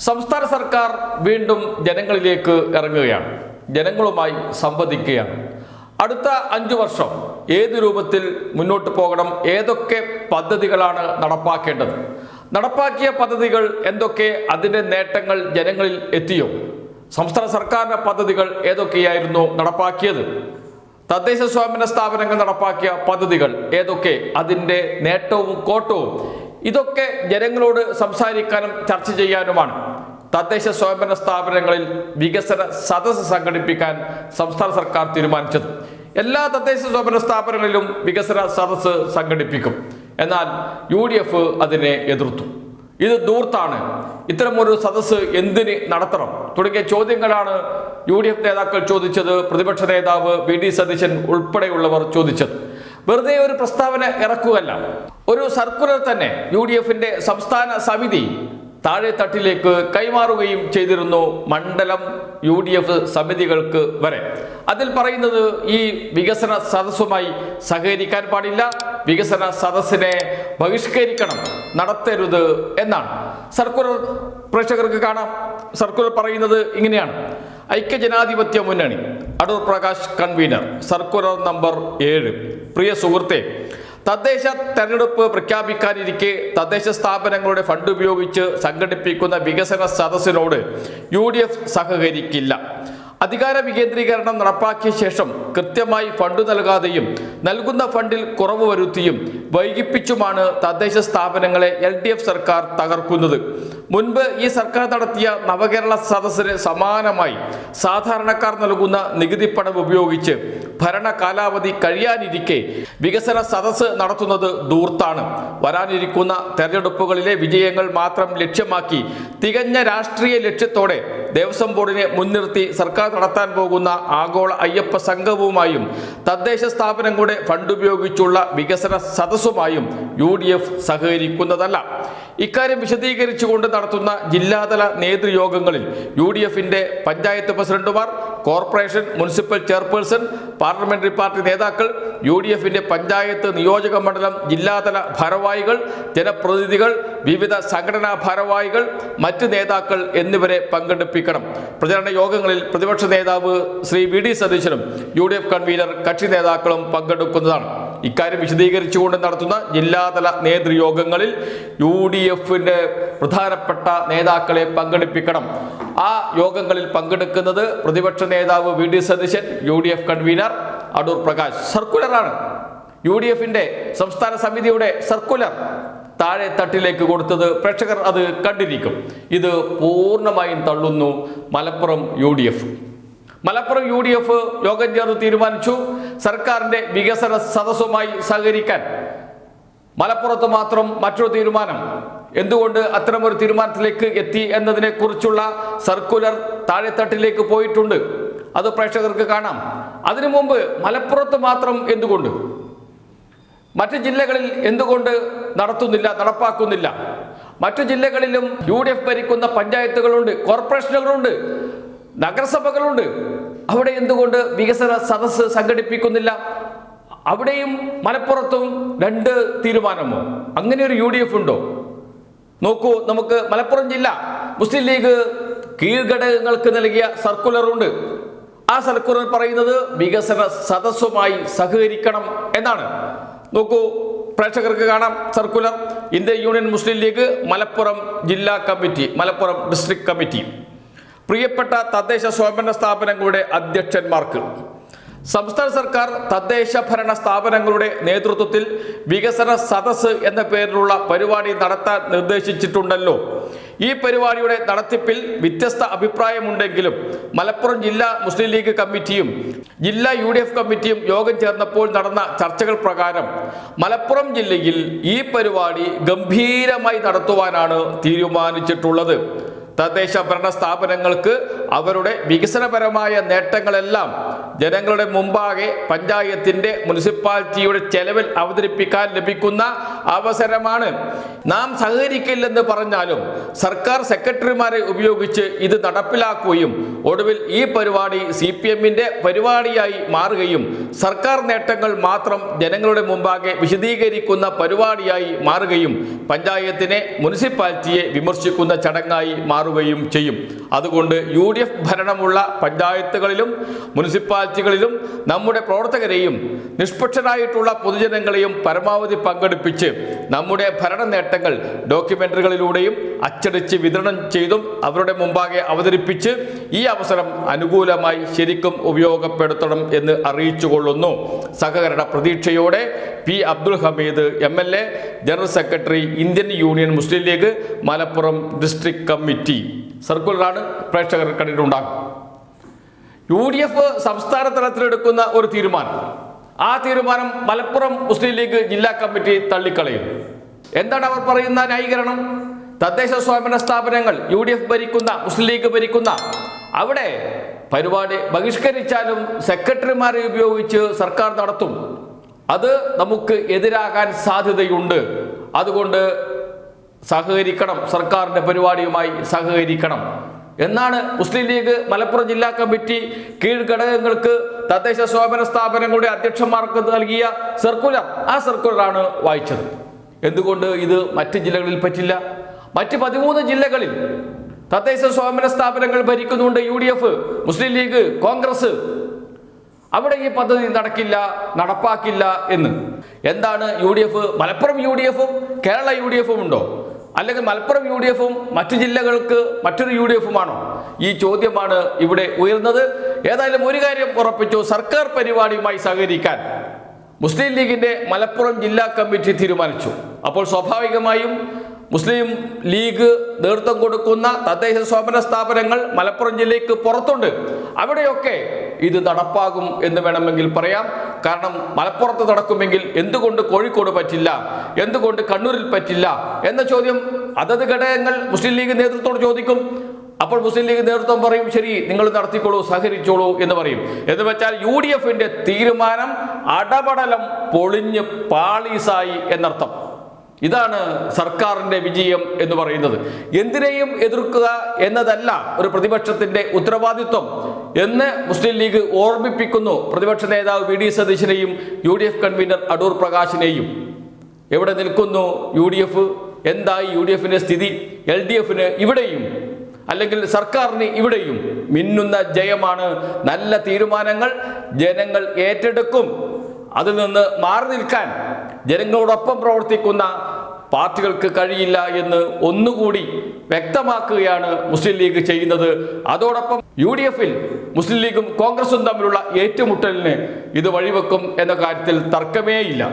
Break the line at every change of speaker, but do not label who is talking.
സംസ്ഥാന സർക്കാർ വീണ്ടും ജനങ്ങളിലേക്ക് ഇറങ്ങുകയാണ്. ജനങ്ങളുമായി സംവദിക്കുകയാണ്. അടുത്ത അഞ്ചു വർഷം ഏത് രൂപത്തിൽ മുന്നോട്ട് പോകണം? ഏതൊക്കെ പദ്ധതികളാണ് നടപ്പാക്കേണ്ടത്? നടപ്പാക്കിയ പദ്ധതികൾ എന്തൊക്കെ? അതിന്റെ നേട്ടങ്ങൾ ജനങ്ങളിൽ എത്തിയോ? സംസ്ഥാന സർക്കാരിന്റെ പദ്ധതികൾ ഏതൊക്കെയായിരുന്നു നടപ്പാക്കിയത്? തദ്ദേശ സ്വയംഭരണ സ്ഥാപനങ്ങൾ നടപ്പാക്കിയ പദ്ധതികൾ ഏതൊക്കെ? അതിന്റെ നേട്ടവും കോട്ടവും. ഇതൊക്കെ ജനങ്ങളോട് സംസാരിക്കാനും ചർച്ച ചെയ്യാനുമാണ്. തദ്ദേശ സ്വയംഭരണ സ്ഥാപനങ്ങളിൽ വികസന സദസ്സ് സംഘടിപ്പിക്കാൻ സംസ്ഥാന സർക്കാർ തീരുമാനിച്ചത്. എല്ലാ തദ്ദേശ സ്വയംഭരണ സ്ഥാപനങ്ങളിലും വികസന സദസ്സ് സംഘടിപ്പിക്കും. എന്നാൽ യു ഡി എഫ് അതിനെ എതിർത്തു. ഇത് ദൂർത്താണ് ഇത്തരമൊരു സദസ്സ് എന്തിന് നടത്തണം? തുടങ്ങിയ ചോദ്യങ്ങളാണ് യു ഡി എഫ് നേതാക്കൾ ചോദിച്ചത്. പ്രതിപക്ഷ നേതാവ് വി ഡി സതീശൻ ഉൾപ്പെടെയുള്ളവർ ചോദിച്ചത്. വെറുതെ ഒരു പ്രസ്താവന ഇറക്കുകയല്ല. ഒരു സർക്കുലർ തന്നെ യു ഡി എഫിന്റെ സംസ്ഥാന സമിതി താഴെ തട്ടിലേക്ക് കൈമാറുകയും ചെയ്തിരുന്നു മണ്ഡലം യു ഡി എഫ് സമിതികൾക്ക് വരെ. അതിൽ പറയുന്നത് ഈ വികസന സദസ്സുമായി സഹകരിക്കാൻ പാടില്ല വികസന സദസ്സിനെ ബഹിഷ്കരിക്കണം നടത്തരുത് എന്നാണ്. സർക്കുലർ പ്രേക്ഷകർക്ക് കാണാം. സർക്കുലർ പറയുന്നത് ഇങ്ങനെയാണ്. ഐക്യജനാധിപത്യ മുന്നണി. Adoor Prakash convener. Circular number ഏഴ്. പ്രിയ സുഹൃത്തെ തദ്ദേശ തെരഞ്ഞെടുപ്പ് പ്രഖ്യാപിക്കാനിരിക്കെ തദ്ദേശ സ്ഥാപനങ്ങളുടെ ഫണ്ട് ഉപയോഗിച്ച് സംഘടിപ്പിക്കുന്ന വികസന സദസ്സിനോട് യു സഹകരിക്കില്ല. അധികാര വികേന്ദ്രീകരണം നടപ്പാക്കിയ ശേഷം കൃത്യമായി ഫണ്ട് നൽകാതെയും നൽകുന്ന ഫണ്ടിൽ കുറവ് വരുത്തിയും വൈകിപ്പിച്ചുമാണ് തദ്ദേശ സ്ഥാപനങ്ങളെ എൽ ഡി എഫ് സർക്കാർ തകർക്കുന്നത്. മുൻപ് ഈ സർക്കാർ നടത്തിയ നവകേരള സദസ്സിന് സമാനമായി സാധാരണക്കാർ നൽകുന്ന നികുതി പണം ഉപയോഗിച്ച് ഭരണ കാലാവധി കഴിയാനിരിക്കെ വികസന സദസ്സ് നടത്തുന്നത് ദൂർത്താണ് വരാനിരിക്കുന്ന തെരഞ്ഞെടുപ്പുകളിലെ വിജയങ്ങൾ മാത്രം ലക്ഷ്യമാക്കി തികഞ്ഞ രാഷ്ട്രീയ ലക്ഷ്യത്തോടെ ദേവസ്വം ബോർഡിനെ മുൻനിർത്തി സർക്കാർ നടത്താൻ പോകുന്ന ആഗോള അയ്യപ്പ സംഘവുമായും തദ്ദേശ സ്ഥാപനങ്ങളുടെ ഫണ്ട് ഉപയോഗിച്ചുള്ള വികസന സദസ്സുമായും യു ഡി എഫ് സഹകരിക്കുന്നതല്ല. ഇക്കാര്യം വിശദീകരിച്ചുകൊണ്ട് നടത്തുന്ന ജില്ലാതല നേതൃയോഗങ്ങളിൽ യു ഡി എഫിന്റെ പഞ്ചായത്ത് പ്രസിഡന്റുമാർ corporation municipal chairperson parliamentary party നേതാക്കൾ യു ഡി എഫിന്റെ പഞ്ചായത്ത് നിയോജക മണ്ഡലം ജില്ലാതല ഭാരവാഹികൾ ജനപ്രതിനിധികൾ വിവിധ സംഘടനാ ഭാരവാഹികൾ മറ്റ് നേതാക്കൾ എന്നിവരെ പങ്കെടുപ്പിക്കണം. പ്രചരണ യോഗങ്ങളിൽ പ്രതിപക്ഷ നേതാവ് ശ്രീ വി ഡി സതീശനും യു ഡി എഫ് കൺവീനർ കക്ഷി നേതാക്കളും പങ്കെടുക്കുന്നതാണ്. ഇക്കാര്യം വിശദീകരിച്ചുകൊണ്ട് നടത്തുന്ന ജില്ലാതല നേതൃയോഗങ്ങളിൽ യു ഡി എഫിന്റെ പ്രധാനപ്പെട്ട നേതാക്കളെ പങ്കെടുപ്പിക്കണം. ആ യോഗങ്ങളിൽ പങ്കെടുക്കുന്നത് പ്രതിപക്ഷ നേതാവ് V D Satheesan U D F convener Adoor Prakash. സർക്കുലറാണ്. U D എഫിന്റെ സംസ്ഥാന സമിതിയുടെ സർക്കുലർ താഴെ തട്ടിലേക്ക് കൊടുത്തത് പ്രേക്ഷകർ അത് കണ്ടിരിക്കും. ഇത് പൂർണമായും തള്ളുന്നു Malappuram U D F. Malappuram U D F യോഗം ചേർന്ന് തീരുമാനിച്ചു സർക്കാരിന്റെ വികസന സദസ്സുമായി സഹകരിക്കാൻ. മലപ്പുറത്ത് മാത്രം മറ്റൊരു തീരുമാനം. എന്തുകൊണ്ട് അത്തരമൊരു തീരുമാനത്തിലേക്ക് എത്തി എന്നതിനെ കുറിച്ചുള്ള സർക്കുലർ താഴെത്തട്ടിലേക്ക് പോയിട്ടുണ്ട്. അത് പ്രേക്ഷകർക്ക് കാണാം. അതിനു മുമ്പ് മലപ്പുറത്ത് മാത്രം എന്തുകൊണ്ട്? മറ്റു ജില്ലകളിൽ എന്തുകൊണ്ട് നടത്തുന്നില്ല നടപ്പാക്കുന്നില്ല? മറ്റു ജില്ലകളിലും യു ഡി എഫ് ഭരിക്കുന്ന പഞ്ചായത്തുകളുണ്ട് കോർപ്പറേഷനുകളുണ്ട് നഗരസഭകളുണ്ട്. അവിടെ എന്തുകൊണ്ട് വികസന സദസ്സ് സംഘടിപ്പിക്കുന്നില്ല? അവിടെയും മലപ്പുറത്തും രണ്ട് തീരുമാനമോ? അങ്ങനെ ഒരു യു ഡി എഫ് ഉണ്ടോ? നോക്കൂ നമുക്ക് മലപ്പുറം ജില്ല മുസ്ലിം ലീഗ് കീഴ്ഘടകങ്ങൾക്ക് നൽകിയ സർക്കുലറുണ്ട്. ആ സർക്കുലർ പറയുന്നത് വികസന സദസ്സുമായി സഹകരിക്കണം എന്നാണ്. നോക്കൂ പ്രേക്ഷകർക്ക് കാണാം circular. Indian Union Muslim League Malappuram ജില്ലാ കമ്മിറ്റി മലപ്പുറം ഡിസ്ട്രിക്ട് കമ്മിറ്റി. പ്രിയപ്പെട്ട തദ്ദേശ സ്വയംഭരണ സ്ഥാപനങ്ങളുടെ അധ്യക്ഷന്മാർക്ക് സംസ്ഥാന സർക്കാർ തദ്ദേശ ഭരണ സ്ഥാപനങ്ങളുടെ നേതൃത്വത്തിൽ വികസന സദസ് എന്ന പേരിലുള്ള പരിപാടി നടത്താൻ നിർദ്ദേശിച്ചിട്ടുണ്ടല്ലോ. ഈ പരിപാടിയുടെ നടത്തിപ്പിൽ വ്യത്യസ്ത അഭിപ്രായമുണ്ടെങ്കിലും മലപ്പുറം ജില്ലാ മുസ്ലിം ലീഗ് കമ്മിറ്റിയും ജില്ലാ യു ഡി എഫ് കമ്മിറ്റിയും യോഗം ചേർന്നപ്പോൾ നടന്ന ചർച്ചകൾ പ്രകാരം മലപ്പുറം ജില്ലയിൽ ഈ പരിപാടി ഗംഭീരമായി നടത്തുവാനാണ് തീരുമാനിച്ചിട്ടുള്ളത്. തദ്ദേശ ഭരണ സ്ഥാപനങ്ങൾക്ക് അവരുടെ വികസനപരമായ നേട്ടങ്ങളെല്ലാം ജനങ്ങളുടെ മുമ്പാകെ പഞ്ചായത്തിന്റെ മുനിസിപ്പാലിറ്റിയുടെ ചെലവിൽ അവതരിപ്പിക്കാൻ ലഭിക്കുന്ന അവസരമാണ്. നാം സഹകരിക്കില്ലെന്ന് പറഞ്ഞാലും സർക്കാർ സെക്രട്ടറിമാരെ ഉപയോഗിച്ച് ഇത് നടപ്പിലാക്കുകയും ഒടുവിൽ ഈ പരിപാടി സി പി എമ്മിന്റെ പരിപാടിയായി മാറുകയും സർക്കാർ നേട്ടങ്ങൾ മാത്രം ജനങ്ങളുടെ മുമ്പാകെ വിശദീകരിക്കുന്ന പരിപാടിയായി മാറുകയും പഞ്ചായത്തിനെ മുനിസിപ്പാലിറ്റിയെ വിമർശിക്കുന്ന ചടങ്ങായി മാറുകയും ചെയ്യും. അതുകൊണ്ട് യു ഡി എഫ് ഭരണമുള്ള പഞ്ചായത്തുകളിലും മുനിസിപ്പാലിറ്റികളിലും നമ്മുടെ പ്രവർത്തകരെയും നിഷ്പക്ഷരായിട്ടുള്ള പൊതുജനങ്ങളെയും പരമാവധി പങ്കെടുപ്പിച്ച് നമ്മുടെ ഭരണ നേട്ടങ്ങൾ ഡോക്യുമെന്ററികളിലൂടെയും അച്ചടിച്ച് വിതരണം ചെയ്തും അവരുടെ മുമ്പാകെ അവതരിപ്പിച്ച് ഈ അവസരം അനുകൂലമായി ശരിക്കും ഉപയോഗപ്പെടുത്തണം എന്ന് അറിയിച്ചുകൊള്ളുന്നു. സഹകരണ പ്രതീക്ഷയോടെ P Abdul Hameed M L A general secretary Indian Union Muslim League Malappuram district committee. സർക്കുലറാണ് പ്രേക്ഷകർ കണ്ടിട്ടുണ്ടാകും. യു ഡി എഫ് സംസ്ഥാന തലത്തിലെടുക്കുന്ന ഒരു തീരുമാനം. ആ തീരുമാനം മലപ്പുറം മുസ്ലിം ലീഗ് ജില്ലാ കമ്മിറ്റി തള്ളിക്കളയും. എന്താണ് അവർ പറയുന്ന ന്യായീകരണം? തദ്ദേശ സ്വയംഭരണ സ്ഥാപനങ്ങൾ യു ഡി എഫ് ഭരിക്കുന്ന മുസ്ലിം ലീഗ് ഭരിക്കുന്ന. അവിടെ പരിപാടി ബഹിഷ്കരിച്ചാലും സെക്രട്ടറിമാരെ ഉപയോഗിച്ച് സർക്കാർ നടത്തും. അത് നമുക്ക് എതിരാകാൻ സാധ്യതയുണ്ട്. അതുകൊണ്ട് സഹകരിക്കണം സർക്കാരിന്റെ പരിപാടിയുമായി സഹകരിക്കണം. എന്നാണ് മുസ്ലിം ലീഗ് മലപ്പുറം ജില്ലാ കമ്മിറ്റി കീഴ്ഘടകങ്ങൾക്ക് തദ്ദേശ സ്വയംഭരണ സ്ഥാപനങ്ങളുടെ അധ്യക്ഷന്മാർക്ക് നൽകിയ സർക്കുലർ. ആ സർക്കുലറാണ് വായിച്ചത്. എന്തുകൊണ്ട് ഇത് മറ്റ് ജില്ലകളിൽ പറ്റില്ല? മറ്റ് പതിമൂന്ന് ജില്ലകളിൽ തദ്ദേശ സ്വയംഭരണ സ്ഥാപനങ്ങൾ ഭരിക്കുന്നുണ്ട് യു മുസ്ലിം ലീഗ് കോൺഗ്രസ്. അവിടെ ഈ പദ്ധതി നടക്കില്ല നടപ്പാക്കില്ല എന്ന്. എന്താണ് U D F Malappuram U D എഫും കേരള യു ഡി എഫും ഉണ്ടോ? അല്ലെങ്കിൽ മലപ്പുറം യു ഡി എഫും മറ്റു ജില്ലകൾക്ക് മറ്റൊരു യു ഡി എഫുമാണോ ഈ ചോദ്യമാണ് ഇവിടെ ഉയർന്നത്. ഏതായാലും ഒരു കാര്യം ഉറപ്പിച്ചു സർക്കാർ പരിപാടിയുമായി സഹകരിക്കാൻ. മുസ്ലിം ലീഗിന്റെ മലപ്പുറം ജില്ലാ കമ്മിറ്റി തീരുമാനിച്ചു. അപ്പോൾ സ്വാഭാവികമായും മുസ്ലിം ലീഗ് നേതൃത്വം കൊടുക്കുന്ന തദ്ദേശ സ്വയംഭരണ സ്ഥാപനങ്ങൾ മലപ്പുറം ജില്ലയ്ക്ക് പുറത്തുണ്ട്. അവിടെയൊക്കെ ഇത് നടപ്പാകും എന്ന് വേണമെങ്കിൽ പറയാം. കാരണം മലപ്പുറത്ത് നടക്കുമെങ്കിൽ എന്തുകൊണ്ട് കോഴിക്കോട് പറ്റില്ല? എന്തുകൊണ്ട് കണ്ണൂരിൽ പറ്റില്ല? എന്ന ചോദ്യം അതത് ഘടകങ്ങൾ മുസ്ലിം ലീഗ് നേതൃത്വത്തോട് ചോദിക്കും. അപ്പോൾ മുസ്ലിം ലീഗ് നേതൃത്വം പറയും ശരി നിങ്ങൾ നടത്തിക്കോളൂ സഹകരിച്ചോളൂ എന്ന് പറയും. എന്ന് വെച്ചാൽ യു ഡി എഫിന്റെ തീരുമാനം അടപടലം പൊളിഞ്ഞ് പാളീസായി എന്നർത്ഥം. ഇതാണ് സർക്കാരിന്റെ വിജയം എന്ന് പറയുന്നത്. എന്തിനേയും എതിർക്കുക എന്നതല്ല ഒരു പ്രതിപക്ഷത്തിന്റെ ഉത്തരവാദിത്വം എന്ന് മുസ്ലിം ലീഗ് ഓർമ്മിപ്പിക്കുന്നു. പ്രതിപക്ഷ നേതാവ് V D സതീശനെയും U D F convener Adoor പ്രകാശിനെയും. എവിടെ നിൽക്കുന്നു യു ഡി എഫ്? എന്തായി യു ഡി എഫിന്റെ സ്ഥിതി? എൽ ഡി എഫിന് ഇവിടെയും അല്ലെങ്കിൽ സർക്കാരിന് ഇവിടെയും മിന്നുന്ന ജയമാണ്. നല്ല തീരുമാനങ്ങൾ ജനങ്ങൾ ഏറ്റെടുക്കും. അതിൽ നിന്ന് മാറി നിൽക്കാൻ ജനങ്ങളോടൊപ്പം പ്രവർത്തിക്കുന്ന പാർട്ടികൾക്ക് കഴിയില്ല എന്ന് ഒന്നുകൂടി വ്യക്തമാക്കുകയാണ് മുസ്ലിം ലീഗ് ചെയ്യുന്നത്. അതോടൊപ്പം യു ഡി എഫിൽ മുസ്ലിം ലീഗും കോൺഗ്രസും തമ്മിലുള്ള ഏറ്റുമുട്ടലിന് ഇത് വഴിവെക്കും എന്ന കാര്യത്തിൽ തർക്കമേയില്ല.